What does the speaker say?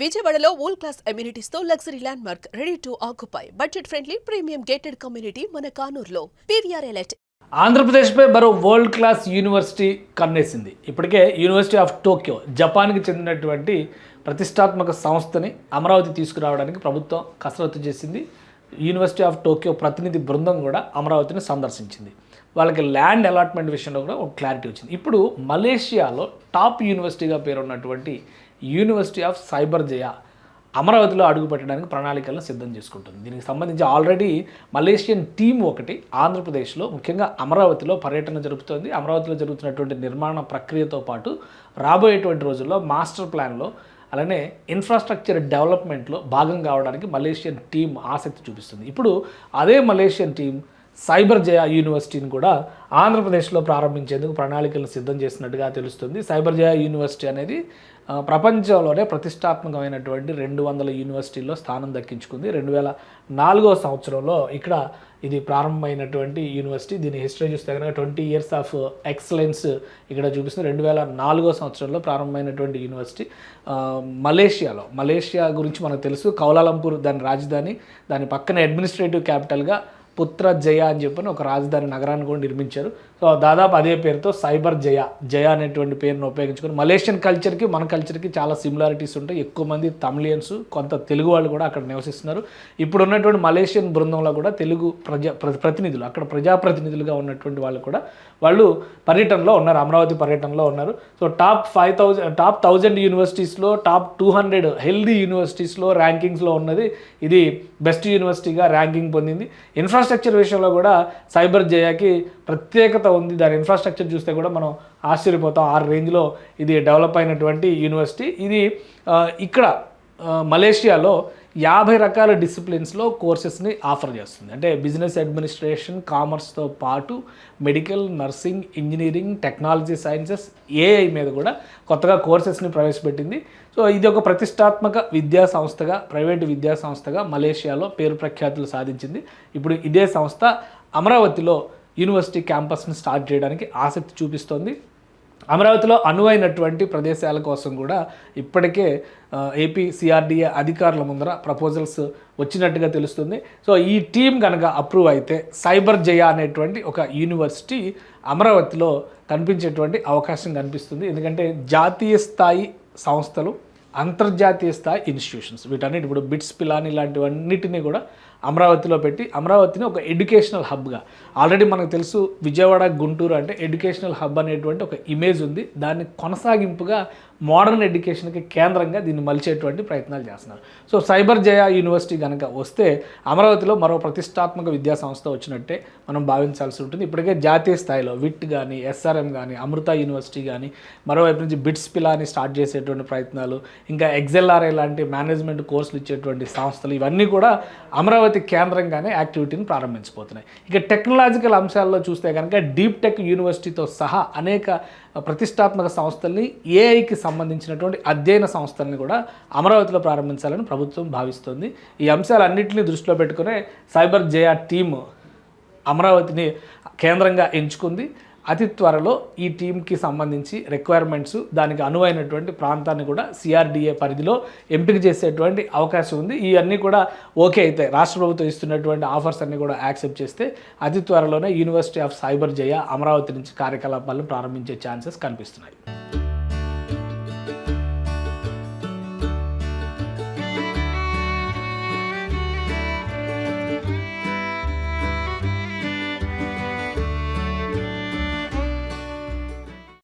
విజయవాడలో world class అమ్యూనిటీస్తో luxury landmark ready to occupy. Budget friendly premium gated community మన కానూరులో. PVR elite ఆంధ్రప్రదేశ్పై మరో world class university కన్నేసింది. ఇప్పటికే university of Tokyo జపాన్కి చెందినటువంటి ప్రతిష్టాత్మక సంస్థని అమరావతి తీసుకురావడానికి ప్రభుత్వం కసరత్తు చేసింది. యూనివర్సిటీ ఆఫ్ టోక్యో ప్రతినిధి బృందం కూడా అమరావతిని సందర్శించింది. వాళ్ళకి ల్యాండ్ అలాట్మెంట్ విషయంలో కూడా ఒక క్లారిటీ వచ్చింది. ఇప్పుడు మలేషియాలో టాప్ యూనివర్సిటీగా పేరున్నటువంటి యూనివర్సిటీ ఆఫ్ సైబర్ జయా అమరావతిలో అడుగుపెట్టడానికి ప్రణాళికలను సిద్ధం చేసుకుంటుంది. దీనికి సంబంధించి ఆల్రెడీ మలేషియన్ టీం ఒకటి ఆంధ్రప్రదేశ్లో ముఖ్యంగా అమరావతిలో పర్యటన జరుపుతోంది. అమరావతిలో జరుగుతున్నటువంటి నిర్మాణ ప్రక్రియతో పాటు రాబోయేటువంటి రోజుల్లో మాస్టర్ ప్లాన్లో అలానే ఇన్ఫ్రాస్ట్రక్చర్ డెవలప్మెంట్లో భాగం కావడానికి మలేషియన్ టీం ఆసక్తి చూపిస్తుంది. ఇప్పుడు అదే మలేషియన్ టీం సైబర్ జయ యూనివర్సిటీని కూడా ఆంధ్రప్రదేశ్లో ప్రారంభించేందుకు ప్రణాళికలను సిద్ధం చేసినట్టుగా తెలుస్తుంది. సైబర్ జయ యూనివర్సిటీ అనేది ప్రపంచంలోనే ప్రతిష్టాత్మకమైనటువంటి రెండు వందల యూనివర్సిటీల్లో స్థానం దక్కించుకుంది. రెండు వేల నాలుగో సంవత్సరంలో ఇక్కడ ఇది ప్రారంభమైనటువంటి యూనివర్సిటీ. దీని హిస్టరీ చూస్తే కనుక ట్వంటీ ఇయర్స్ ఆఫ్ ఎక్సలెన్స్ ఇక్కడ చూపిస్తుంది. రెండు వేల నాలుగో సంవత్సరంలో ప్రారంభమైనటువంటి యూనివర్సిటీ మలేషియాలో. మలేషియా గురించి మనకు తెలుసు. కౌలాలంపూర్ దాని రాజధాని. దాని పక్కన అడ్మినిస్ట్రేటివ్ క్యాపిటల్గా పుత్ర జయ అని చెప్పని ఒక రాజధాని నగరాన్ని కూడా నిర్మించారు. సో దాదాపు అదే పేరుతో సైబర్ జయ జయ అనేటువంటి పేరును ఉపయోగించుకొని మలేషియన్ కల్చర్కి మన కల్చర్కి చాలా సిమిలారిటీస్ ఉంటాయి. ఎక్కువ మంది తమిళియన్స్ కొంత తెలుగు వాళ్ళు కూడా అక్కడ నివసిస్తున్నారు. ఇప్పుడు ఉన్నటువంటి మలేషియన్ బృందంలో కూడా తెలుగు ప్రజా ప్రతినిధులు అక్కడ ప్రజాప్రతినిధులుగా ఉన్నటువంటి వాళ్ళు కూడా వాళ్ళు పర్యటనలో ఉన్నారు అమరావతి పర్యటనలో ఉన్నారు. So top five thousand top thousand యూనివర్సిటీస్లో top two hundred healthy యూనివర్సిటీస్లో ర్యాంకింగ్స్లో ఉన్నది. ఇది బెస్ట్ యూనివర్సిటీగా ర్యాంకింగ్ పొందింది. ఇన్ఫ్రాస్ట్రక్చర్ విషయంలో కూడా సైబర్ జయాకి ప్రత్యేకత ఉంది. దాని ఇన్ఫ్రాస్ట్రక్చర్ చూస్తే కూడా మనం ఆశ్చర్యపోతాం. ఆ రేంజ్లో ఇది డెవలప్ అయినటువంటి యూనివర్సిటీ ఇది ఇక్కడ మలేషియాలో యాభై రకాల డిసిప్లిన్స్లో కోర్సెస్ని ఆఫర్ చేస్తుంది. అంటే బిజినెస్ అడ్మినిస్ట్రేషన్ కామర్స్తో పాటు medical nursing engineering technology sciences AI మీద కూడా కొత్తగా కోర్సెస్ని ప్రవేశపెట్టింది. సో ఇది ఒక ప్రతిష్టాత్మక విద్యా సంస్థగా ప్రైవేటు విద్యా సంస్థగా మలేషియాలో పేరు ప్రఖ్యాతులు సాధించింది. ఇప్పుడు ఇదే సంస్థ అమరావతిలో యూనివర్సిటీ క్యాంపస్ని స్టార్ట్ చేయడానికి ఆసక్తి చూపిస్తోంది. అమరావతిలో అనువైనటువంటి ప్రదేశాల కోసం కూడా ఇప్పటికే ఏపీ సిఆర్డీఏ అధికారుల ముందర ప్రపోజల్స్ వచ్చినట్టుగా తెలుస్తుంది. సో ఈ టీం కనుక అప్రూవ్ అయితే సైబర్ జయ అనేటువంటి ఒక యూనివర్సిటీ అమరావతిలో కనిపించేటువంటి అవకాశం కనిపిస్తుంది. ఎందుకంటే జాతీయ స్థాయి సంస్థలు అంతర్జాతీయ స్థాయి ఇన్స్టిట్యూషన్స్ వీటన్నిటి ఇప్పుడు బిట్స్ పిలాని ఇలాంటివన్నిటినీ కూడా అమరావతిలో పెట్టి అమరావతిని ఒక ఎడ్యుకేషనల్ హబ్గా. ఆల్రెడీ మనకు తెలుసు విజయవాడ గుంటూరు అంటే ఎడ్యుకేషనల్ హబ్ అనేటువంటి ఒక ఇమేజ్ ఉంది. దాన్ని కొనసాగింపుగా మోడర్న్ ఎడ్యుకేషన్కి కేంద్రంగా దీన్ని మలిచేటువంటి ప్రయత్నాలు చేస్తున్నారు. సో సైబర్ జయ యూనివర్సిటీ కనుక వస్తే అమరావతిలో మరో ప్రతిష్టాత్మక విద్యా సంస్థ వచ్చినట్టే మనం భావించాల్సి ఉంటుంది. ఇప్పటికే జాతీయ స్థాయిలో విట్ కానీ ఎస్ఆర్ఎం కానీ అమృత యూనివర్సిటీ కానీ మరోవైపు నుంచి బిట్స్ పిలాని స్టార్ట్ చేసేటువంటి ప్రయత్నాలు ఇంకా ఎక్సెల్ఆర్ఐ లాంటి మేనేజ్మెంట్ కోర్సులు ఇచ్చేటువంటి సంస్థలు ఇవన్నీ కూడా అమరావతి అమరావతి కేంద్రంగానే యాక్టివిటీని ప్రారంభించబోతున్నాయి. ఇక టెక్నాలజికల్ అంశాల్లో చూస్తే కనుక డీప్ టెక్ యూనివర్సిటీతో సహా అనేక ప్రతిష్టాత్మక సంస్థల్ని ఏఐకి సంబంధించినటువంటి అధ్యయన సంస్థల్ని కూడా అమరావతిలో ప్రారంభించాలని ప్రభుత్వం భావిస్తోంది. ఈ అంశాలన్నింటినీ దృష్టిలో పెట్టుకునే సైబర్ జయా టీమ్ అమరావతిని కేంద్రంగా ఎంచుకుంది. అతి త్వరలో ఈ టీంకి సంబంధించి రిక్వైర్మెంట్స్ దానికి అనువైనటువంటి ప్రాంతాన్ని కూడా సిఆర్డిఏ పరిధిలో ఎంపిక చేసేటువంటి అవకాశం ఉంది. ఇవన్నీ కూడా ఓకే అయితే రాష్ట్ర ప్రభుత్వం ఇస్తున్నటువంటి ఆఫర్స్ అన్ని కూడా యాక్సెప్ట్ చేస్తే అతి త్వరలోనే university of Cyberjaya Amaravati నుంచి కార్యకలాపాలను ప్రారంభించే ఛాన్సెస్ కనిపిస్తున్నాయి.